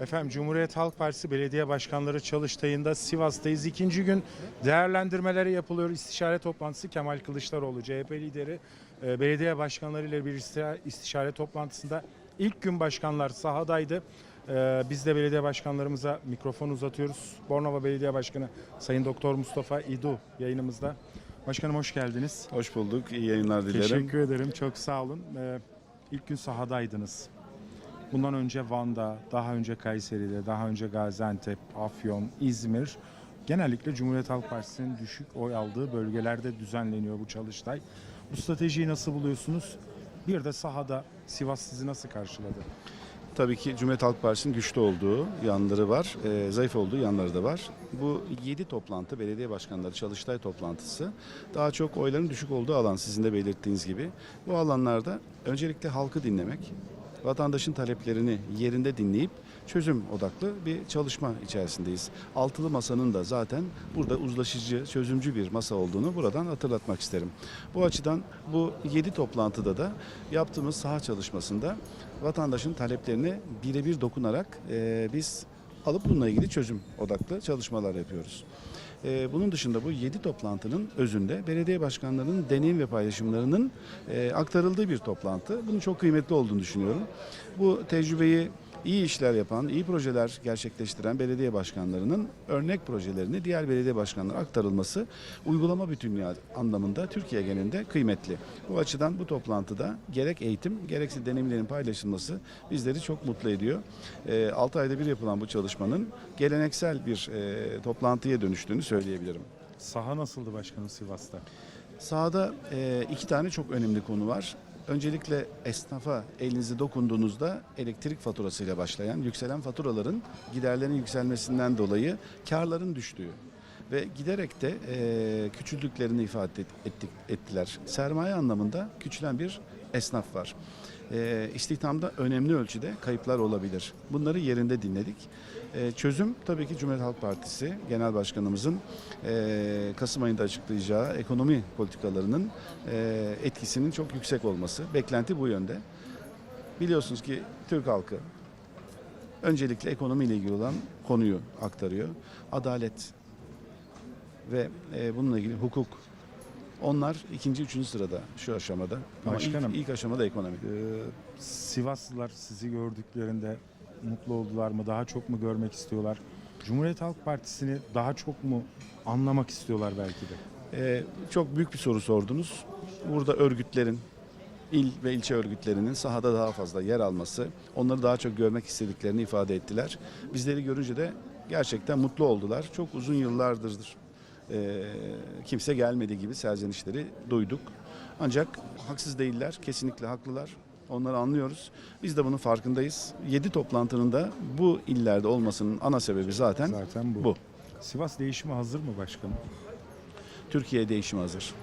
Efendim Cumhuriyet Halk Partisi Belediye Başkanları Çalıştayı'nda Sivas'tayız. İkinci gün değerlendirmeleri yapılıyor. İstişare toplantısı Kemal Kılıçdaroğlu CHP lideri e, belediye başkanları ile bir isti- istişare toplantısında ilk gün başkanlar sahadaydı. E, Biz de belediye başkanlarımıza mikrofon uzatıyoruz. Bornova Belediye Başkanı Sayın Doktor Mustafa İdu yayınımızda. Başkanım hoş geldiniz. Hoş bulduk. İyi yayınlar dilerim. Teşekkür ederim. Çok sağ olun. Ee, ilk gün sahadaydınız. Bundan önce Van'da, daha önce Kayseri'de, daha önce Gaziantep, Afyon, İzmir. Genellikle Cumhuriyet Halk Partisi'nin düşük oy aldığı bölgelerde düzenleniyor bu çalıştay. Bu stratejiyi nasıl buluyorsunuz? Bir de sahada Sivas sizi nasıl karşıladı? Tabii ki Cumhuriyet Halk Partisi'nin güçlü olduğu yanları var, e, zayıf olduğu yanları da var. Bu 7 toplantı, belediye başkanları çalıştay toplantısı daha çok oyların düşük olduğu alan sizin de belirttiğiniz gibi. Bu alanlarda öncelikle halkı dinlemek, vatandaşın taleplerini yerinde dinleyip çözüm odaklı bir çalışma içerisindeyiz. Altılı Masa'nın da zaten burada uzlaşıcı, çözümcü bir masa olduğunu buradan hatırlatmak isterim. Bu açıdan bu 7 toplantıda da yaptığımız saha çalışmasında vatandaşın taleplerine birebir dokunarak e, biz alıp bununla ilgili çözüm odaklı çalışmalar yapıyoruz. E, bunun dışında bu 7 toplantının özünde belediye başkanlarının deneyim ve paylaşımlarının e, aktarıldığı bir toplantı. Bunun çok kıymetli olduğunu düşünüyorum. Bu tecrübeyi iyi işler yapan, iyi projeler gerçekleştiren belediye başkanlarının örnek projelerini diğer belediye başkanlarına aktarılması uygulama bütünlüğü anlamında Türkiye genelinde kıymetli. Bu açıdan bu toplantıda gerek eğitim gerekse deneyimlerin paylaşılması bizleri çok mutlu ediyor. 6 ayda bir yapılan bu çalışmanın geleneksel bir e, toplantıya dönüştüğünü söyleyebilirim. Saha nasıldı başkanım Sivas'ta? Sahada e, iki tane çok önemli konu var. Öncelikle esnafa elinizi dokunduğunuzda elektrik faturasıyla başlayan yükselen faturaların giderlerin yükselmesinden dolayı karların düştüğü ve giderek de e, küçüldüklerini ifade et- ettik, ettiler. Sermaye anlamında küçülen bir esnaf var. E, istihdamda önemli ölçüde kayıplar olabilir. Bunları yerinde dinledik. E, çözüm tabii ki Cumhuriyet Halk Partisi Genel Başkanımızın e, Kasım ayında açıklayacağı ekonomi politikalarının e, etkisinin çok yüksek olması. Beklenti bu yönde. Biliyorsunuz ki Türk halkı öncelikle ekonomiyle ilgili olan konuyu aktarıyor. Adalet ve e, bununla ilgili hukuk onlar ikinci, üçüncü sırada şu aşamada. Ama Başkanım. ilk, ilk aşamada ekonomi. Ee, Sivaslılar sizi gördüklerinde mutlu oldular mı? Daha çok mu görmek istiyorlar? Cumhuriyet Halk Partisi'ni daha çok mu anlamak istiyorlar belki de? Ee, çok büyük bir soru sordunuz. Burada örgütlerin, il ve ilçe örgütlerinin sahada daha fazla yer alması, onları daha çok görmek istediklerini ifade ettiler. Bizleri görünce de gerçekten mutlu oldular. Çok uzun yıllardır e, kimse gelmedi gibi serzenişleri duyduk. Ancak haksız değiller, kesinlikle haklılar. Onları anlıyoruz. Biz de bunun farkındayız. 7 toplantının da bu illerde olmasının ana sebebi zaten Zaten bu. bu. Sivas değişimi hazır mı başkanım? Türkiye değişime hazır.